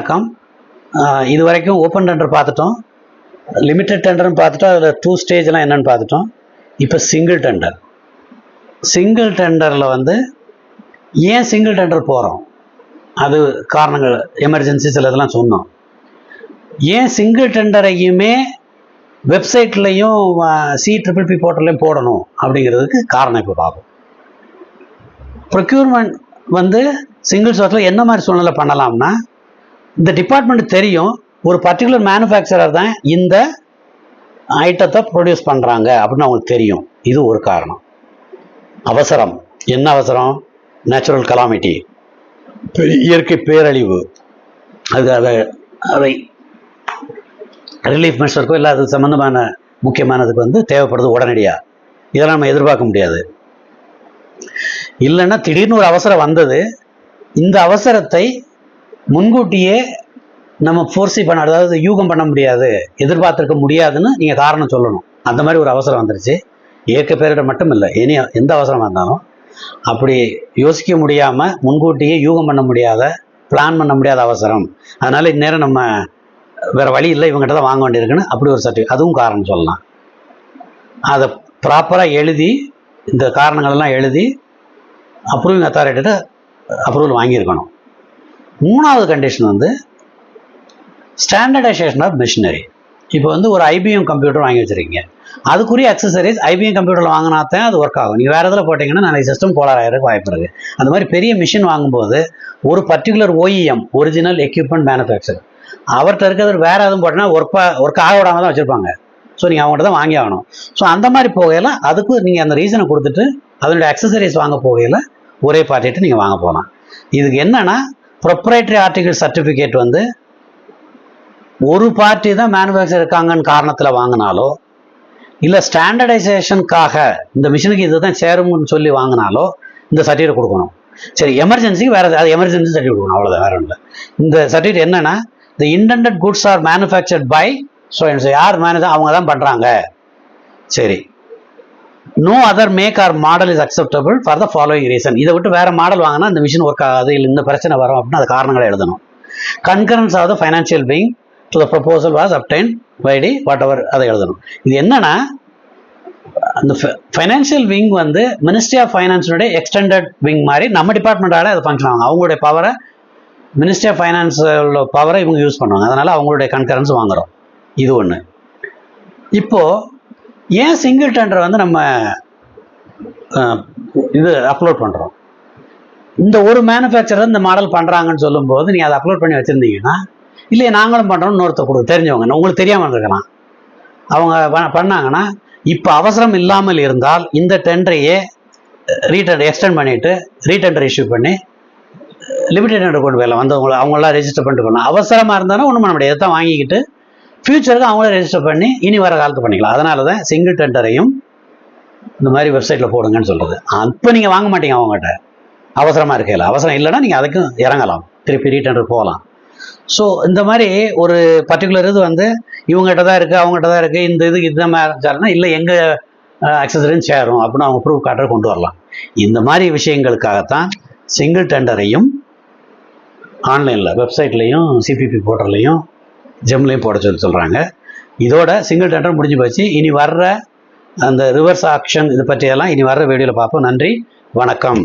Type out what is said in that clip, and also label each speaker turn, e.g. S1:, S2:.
S1: வணக்கம். இது வரைக்கும் ஓப்பன் டெண்டர் பார்த்துட்டோம். லிமிட்டட் டெண்டர்னு பார்த்துட்டோம். அதில் டூ ஸ்டேஜ்லாம் என்னன்னு பார்த்துட்டோம். இப்போ சிங்கிள் டெண்டர். சிங்கிள் டெண்டரில் வந்து ஏன் சிங்கிள் டெண்டர் போகிறோம் அது காரணங்கள் எமர்ஜென்சி சில இதெல்லாம் சொன்னோம். ஏன் சிங்கிள் டெண்டரையுமே வெப்சைட்லேயும் சி ட்ரிபிள் பி போர்ட்டல்லையும் போடணும் அப்படிங்கிறதுக்கு காரணம் இப்போ பார்ப்போம். ப்ரொக்யூர்மெண்ட் வந்து சிங்கிள் சோர்ஸில் என்ன மாதிரி சூழ்நிலை பண்ணலாம்னா இந்த டிபார்ட்மெண்ட் தெரியும் ஒரு பர்டிகுலர் மேனுஃபேக்சரர் தான் இந்த ஐட்டத்தை ப்ரொடியூஸ் பண்ணுறாங்க அப்படின்னு அவங்களுக்கு தெரியும். இது ஒரு காரணம். அவசரம். என்ன அவசரம்? நேச்சுரல் கலாமிட்டி இயற்கை பேரழிவு. அது அதை அதை ரிலீஃப் மினிஸ்டருக்கோ இல்லை அது சம்மந்தமான முக்கியமானதுக்கு வந்து தேவைப்படுது உடனடியாக இதெல்லாம் நம்ம எதிர்பார்க்க முடியாது. இல்லைன்னா திடீர்னு ஒரு அவசரம் வந்தது. இந்த அவசரத்தை முன்கூட்டியே நம்ம ஃபோர்ஸி பண்ண அதாவது யூகம் பண்ண முடியாது. எதிர்பார்த்துருக்க முடியாதுன்னு நீங்கள் காரணம் சொல்லணும். அந்த மாதிரி ஒரு அவசரம் வந்துருச்சு. இயற்கை பேரிட மட்டும் இல்லை இனி எந்த அவசரமாக இருந்தாலும் அப்படி யோசிக்க முடியாமல் முன்கூட்டியே யூகம் பண்ண முடியாத பிளான் பண்ண முடியாத அவசரம். அதனால் இந்நேரம் நம்ம வேறு வழி இல்லை. இவங்ககிட்ட தான் வாங்க வேண்டியிருக்குன்னு அப்படி ஒரு சர்டிஃபிகேட். அதுவும் காரணம் சொல்லலாம். அதை ப்ராப்பராக எழுதி இந்த காரணங்கள்லாம் எழுதி அப்ரூவிங் அத்தாரிட்டிட்ட அப்ரூவல் வாங்கியிருக்கணும். மூணாவது கண்டிஷன் வந்து ஸ்டாண்டர்டைசேஷன் ஆஃப் மிஷினரி இப்போ வந்து ஒரு ஐபிஎம் கம்ப்யூட்டர் வாங்கி வச்சுருக்கீங்க. அதுக்குரிய அக்சசரிஸ் ஐபிஎம் கம்ப்யூட்டரில் வாங்கினா தான் அது ஒர்க் ஆகும். நீங்கள் வேறு இதில் போட்டிங்கன்னா நிறைய சிஸ்டம் கோளாறு ஆகிறதுக்கு வாய்ப்பு இருக்குது அந்த மாதிரி பெரிய மிஷின் வாங்கும்போது ஒரு particular OEM original equipment manufacture அவர்கிட்ட இருக்கிறது வேறு எதுவும் போட்டோன்னா ஒர்க் ஒர்க் ஆக விடாம தான் வச்சுருப்பாங்க. ஸோ நீங்கள் அவங்கள்ட்ட தான் வாங்கி ஆகணும். ஸோ அந்த மாதிரி போகையில் அதுக்கு நீங்கள் அந்த ரீசனை கொடுத்துட்டு அதனுடைய அக்சசரிஸ் வாங்க போகையில் ஒரே பார்ட்டிட்டு நீங்கள் வாங்க போகலாம். இதுக்கு என்னென்னா ப்ரொப்ரேட்டரி ஆர்டிகல் சர்டிஃபிகேட் வந்து ஒரு பார்ட்டி தான் மேனுஃபேக்சர் இருக்காங்கன்னு காரணத்தில் வாங்கினாலோ இல்லை ஸ்டாண்டர்டைசேஷனுக்காக இந்த மிஷினுக்கு இதுதான் சேரும்னு சொல்லி வாங்கினாலோ இந்த சர்டிஃபிகேட் கொடுக்கணும். சரி எமர்ஜென்சிக்கு வேறு அது எமர்ஜென்சி சர்டிஃபிகேட் கொடுக்கணும் அவ்வளோதான் வேற இல்லை இந்த சர்டிஃபிகேட் என்னன்னா இந்த intended goods are manufactured by so யார் மேனேஜர் அவங்க தான் பண்ணுறாங்க சரி no other make or model is acceptable for the following reason இதை விட்டு வேற மாடல் வாங்கினா இந்த மிஷின் ஒர்க் ஆகாது இல்லை இந்த பிரச்சனை வரும் அப்படின்னு அது காரணங்களை எழுதணும். Concurrence of the financial wing to the proposal was obtained vide whatever அதை எழுதணும். இது என்னன்னா அந்த ஃபைனான்சியல் விங் வந்து மினிஸ்ட்ரி ஆஃப் ஃபைனான்ஸினுடைய எக்ஸ்டெண்டட் விங் மாதிரி நம்ம டிபார்ட்மெண்ட்டால அது ஃபங்க்ஷன் ஆகும் அவங்களுடைய பவரை மினிஸ்ட்ரி ஆஃப் ஃபைனான்ஸ் பவரை இவங்க யூஸ் பண்ணுவாங்க. அதனால் அவங்களுடைய கன்கரன்ஸ் வாங்குறோம். இது ஒன்று இப்போது ஏன் சிங்கிள் டெண்டர் வந்து நம்ம இது அப்லோட் பண்ணுறோம் இந்த ஒரு மேனுஃபேக்சரர் இந்த மாடல் பண்ணுறாங்கன்னு சொல்லும்போது நீங்கள் அதை அப்லோட் பண்ணி வச்சுருந்தீங்கன்னா இல்லையே நாங்களும் பண்ணுறோம்னு இன்னொருத்த கொடுக்க தெரிஞ்சவங்க உங்களுக்கு தெரியாமல் இருக்கலாம். அவங்க ப- பண்ணாங்கன்னா இப்போ அவசரம் இல்லாமல் இருந்தால் இந்த டெண்டரையே ரீடெண்டர் எக்ஸ்டெண்ட் பண்ணிட்டு ரீடெண்டர் இஷ்யூ பண்ணி லிமிடெட் டெண்டர் கொண்டு போயிடலாம். வந்தவங்கள அவங்களாம் ரெஜிஸ்டர் பண்ணிட்டு போகலாம் அவசரமாக இருந்தாலும் ஒன்றும் பண்ண முடியாது. தான் வாங்கிக்கிட்டு ஃபியூச்சருக்கு அவங்களே ரெஜிஸ்டர் பண்ணி இனி வர காலத்து பண்ணிக்கலாம். அதனால தான் சிங்கிள் டெண்டரையும் இந்த மாதிரி வெப்சைட்டில் போடுங்கன்னு சொல்கிறது அப்போ நீங்கள் வாங்க மாட்டீங்க அவங்ககிட்ட. அவசரமாக இருக்கையில். அவசரம் இல்லைன்னா நீங்கள் அதுக்கும் இறங்கலாம். திருப்பி ரீடெண்டர் போகலாம். ஸோ இந்த மாதிரி ஒரு பர்டிகுலர் இது வந்து இவங்ககிட்ட தான் இருக்குது அவங்ககிட்ட தான் இருக்குது இந்த இது இதுதான் மாதிரி இல்லை எங்கள் அக்சசரியும் சேரும். அப்படின்னு அவங்க ப்ரூஃப் கார்டை கொண்டு வரலாம். இந்த மாதிரி விஷயங்களுக்காகத்தான் சிங்கிள் டெண்டரையும் ஆன்லைனில் வெப்சைட்லேயும் சிபிபி போர்ட்டர்லேயும் ஜெம்லையும் போட சொல்லி சொல்கிறாங்க இதோட சிங்கிள் டெண்டர் முடிஞ்சு போச்சு. இனி வர்ற அந்த ரிவர்ஸ் ஆக்ஷன் இது பற்றியெல்லாம் இனி வர்ற வீடியோவில் பார்ப்போம். நன்றி. வணக்கம்.